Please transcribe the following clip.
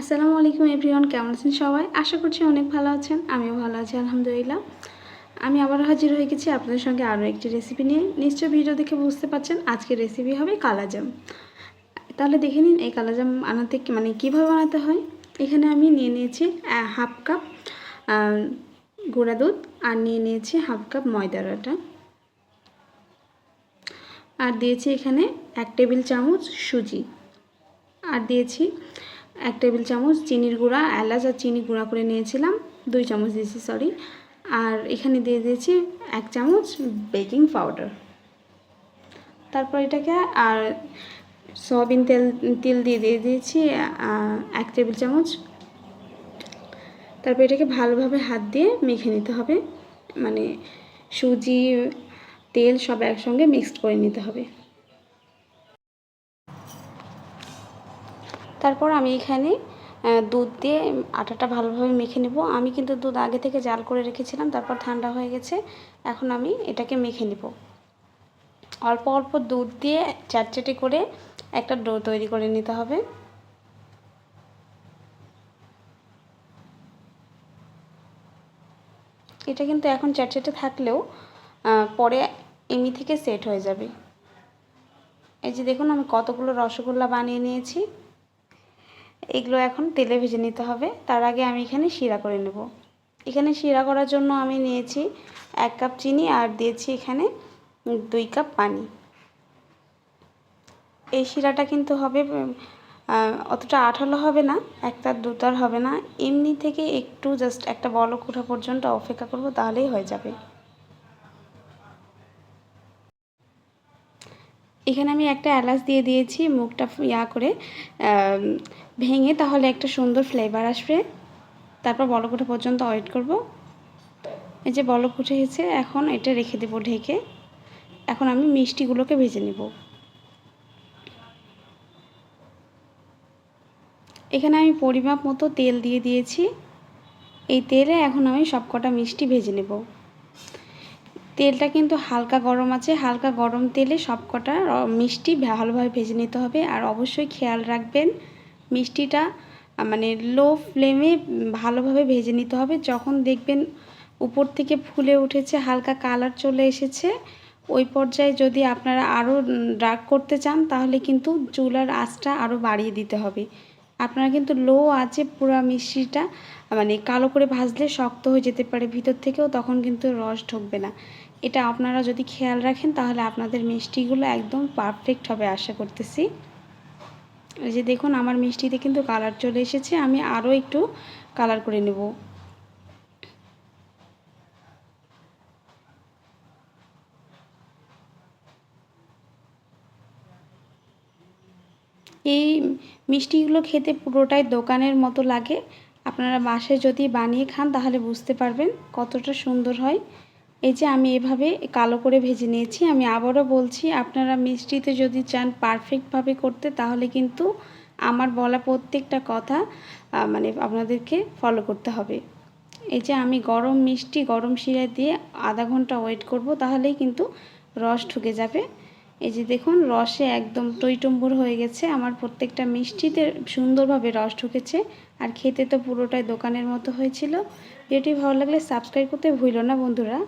আসসালামু আলাইকুম এভরিওয়ান, কেমন আছেন সবাই? আশা করছি অনেক ভালো আছেন, আমিও ভালো আছি, আলহামদুলিল্লাহ। আমি আবার হাজির হয়ে গেছি আপনাদের সঙ্গে আরও একটি রেসিপি নিয়ে। নিশ্চয় ভিডিও দেখে বুঝতে পারছেন আজকের রেসিপি হবে কালাজাম। তাহলে দেখে নিন এই কালাজাম আনাতে মানে কীভাবে বানাতে হয়? এখানে আমি নিয়ে নিয়েছি হাফ কাপ গুঁড়া দুধ আর নিয়ে নিয়েছি হাফ কাপ ময়দার আটা। আর দিয়েছি এখানে এক টেবিল চামচ সুজি। আর দিয়েছি এক টেবিল চামচ চিনির গুঁড়া, এলাচ আর চিনি গুঁড়া করে নিয়েছিলাম, দুই চামচ দিয়েছি সরি আর এখানে দিয়ে দিয়েছি এক চামচ বেকিং পাউডার। তারপর এটাকে আর সয়াবিন তেল তেল দিয়ে দিয়ে দিয়েছি এক টেবিল চামচ। তারপর এটাকে ভালোভাবে হাত দিয়ে মেখে নিতে হবে মানে সুজি, তেল সব একসঙ্গে মিক্সড করে নিতে হবে। তারপর আমি এখানে দুধ দিয়ে আটাটা ভালোভাবে মেখে নেব। আমি কিন্তু দুধ আগে থেকে জাল করে রেখেছিলাম, তারপর ঠান্ডা হয়ে গেছে। এখন আমি এটাকে মেখে নেব। অল্প অল্প দুধ দিয়ে চাটচাটি করে একটা ডো তৈরি করে নিতে হবে। এটা কিন্তু এখন চ্যাটচ্যাটে থাকলেও পরে এমনি থেকে সেট হয়ে যাবে। এই যে দেখুন, আমি কতগুলো রসগোল্লা বানিয়ে নিয়েছি। এগুলো এখন তেলে ভেজে নিতে হবে। তার আগে আমি এখানে শিরা করে নেব। এখানে শিরা করার জন্য আমি নিয়েছি এক কাপ চিনি আর দিয়েছি এখানে দুই কাপ পানি। এই শিরাটা কিন্তু হবে অতটা আঠালো হবে না, একটা দুটার হবে না। এমনি থেকে একটু জাস্ট একটা বলক ওঠা পর্যন্ত অপেক্ষা করব, তাহলেই হয়ে যাবে। এখানে আমি একটা এলাচ দিয়ে দিয়েছি, মুখটা ইয়া করে ভেঙে তাহলে একটা সুন্দর ফ্লেভার আসবে। তারপর বলক ওঠা পর্যন্ত ওয়েট করব। এই যে বলক উঠে এখন এটা রেখে দেবো ঢেকে। এখন আমি মিষ্টিগুলোকে ভেজে নেব। এখানে আমি পরিমাপ মতো তেল দিয়ে দিয়েছি। এই তেলে এখন আমি সবকটা মিষ্টি ভেজে নেব। তেলটা কিন্তু হালকা গরম আছে। হালকা গরম তেলে সবকটা মিষ্টি ভালোভাবে ভেজে নিতে হবে। আর অবশ্যই খেয়াল রাখবেন, মিষ্টিটা মানে লো ফ্লেমে ভালোভাবে ভেজে নিতে হবে। যখন দেখবেন উপর থেকে ফুলে উঠেছে, হালকা কালার চলে এসেছে, ওই পর্যায়ে যদি আপনারা আরও ডার্ক করতে চান, তাহলে কিন্তু চুলার আঁচটা আরও বাড়িয়ে দিতে হবে। আপনারা কিন্তু লো আছে পুরো মিষ্টিটা মানে কালো করে ভাজলে শক্ত হয়ে যেতে পারে ভিতর থেকেও, তখন কিন্তু রস ঢুকবে না। এটা আপনারা যদি খেয়াল রাখেন, তাহলে আপনাদের মিষ্টিগুলো একদম পারফেক্ট হবে আশা করতেছি। এই যে দেখুন, আমার মিষ্টিতে কিন্তু কালার চলে এসেছে, আমি আরও একটু কালার করে নেব। এই মিষ্টিগুলো খেতে পুরোটাই দোকানের মতো লাগে। আপনারা বাসায় যদি বানিয়ে খান, তাহলে বুঝতে পারবেন কতটা সুন্দর হয়। এই যে আমি এভাবে কালো করে ভেজে নিয়েছি, আমি আবারও বলছি, আপনারা মিষ্টিতে যদি চান পারফেক্টভাবে করতে, তাহলে কিন্তু আমার বলা প্রত্যেকটা কথা মানে আপনাদেরকে ফলো করতে হবে। এই যে আমি গরম মিষ্টি, গরম শিরা দিয়ে আধা ঘণ্টা ওয়েট করব, তাহলেই কিন্তু রস ঢুকে যাবে। এই যে দেখুন, রসে একদম টইটম্বুর হয়ে গেছে, আমার প্রত্যেকটা মিষ্টিতে সুন্দরভাবে রস ঢুকেছে। আর খেতে তো পুরোটাই দোকানের মতো হয়েছিল। ভিডিওটি ভালো লাগলে সাবস্ক্রাইব করতে ভুলো না বন্ধুরা।